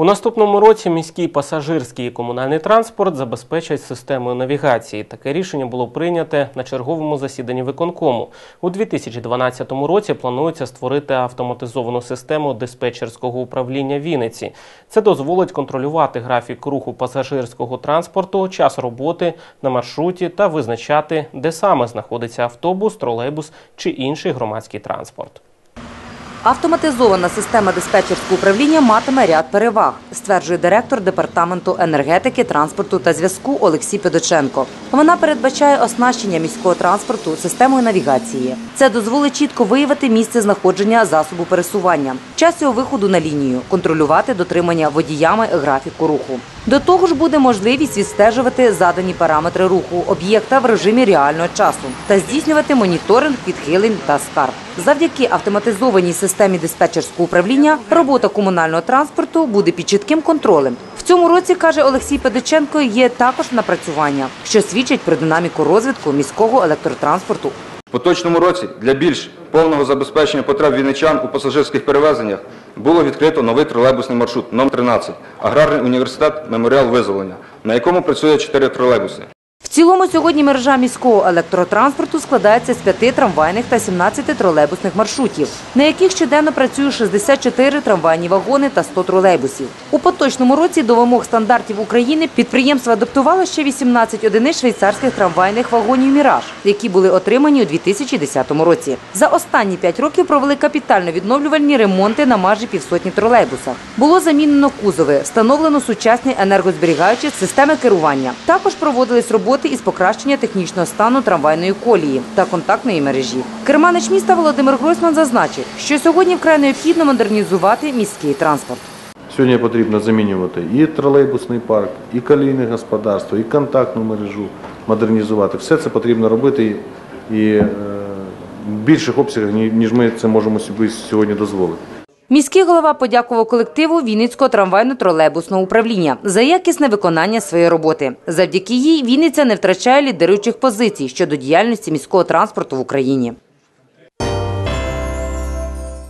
У наступному році міський пасажирський і комунальний транспорт забезпечать системою навігації. Таке рішення було прийняте на черговому засіданні виконкому. У 2012 році планується створити автоматизовану систему диспетчерського управління Вінниці. Це дозволить контролювати графік руху пасажирського транспорту, час роботи на маршруті та визначати, де саме знаходиться автобус, тролейбус чи інший громадський транспорт. Автоматизована система диспетчерського управління матиме ряд переваг, стверджує директор департаменту енергетики, транспорту та зв'язку Олексій Педоченко. Вона передбачає оснащення міського транспорту системою навігації. Це дозволить чітко виявити місце знаходження засобу пересування, час його виходу на лінію, контролювати дотримання водіями графіку руху. До того ж, буде можливість відстежувати задані параметри руху об'єкта в режимі реального часу та здійснювати моніторинг відхилень та скарг. Завдяки автоматизованій системі диспетчерського управління робота комунального транспорту буде під чітким контролем. В цьому році, каже Олексій Педиченко, є також напрацювання, що свідчить про динаміку розвитку міського електротранспорту В поточному році для більш повного забезпечення потреб вінничан у пасажирських перевезеннях було відкрито новий тролейбусний маршрут номер 13 Аграрний університет Меморіал Визволення, на якому працює 4 тролейбуси. Цілому сьогодні мережа міського електротранспорту складається з п'яти трамвайних та 17 тролейбусних маршрутів, на яких щоденно працює 64 трамвайні вагони та 100 тролейбусів. У поточному році до вимог стандартів України підприємство адаптувало ще 18 одиниць швейцарських трамвайних вагонів «Міраж», які були отримані у 2010 році. За останні 5 років провели капітально-відновлювальні ремонти на майже півсотні тролейбусах. Було замінено кузови, встановлено сучасні енергозберігаючі системи керування. Також проводились роботи із покращення технічного стану трамвайної колії та контактної мережі. Керманич міста Володимир Гройсман зазначив, що сьогодні вкрай необхідно модернізувати міський транспорт. Сьогодні потрібно замінювати і тролейбусний парк, і колійне господарство, і контактну мережу модернізувати. Все це потрібно робити і е, більших обсягах, ні- ніж ми це можемо собі сьогодні дозволити. Міський голова подякував колективу Вінницького трамвайно-тролейбусного управління за якісне виконання своєї роботи. Завдяки їй Вінниця не втрачає лідируючих позицій щодо діяльності міського транспорту в Україні.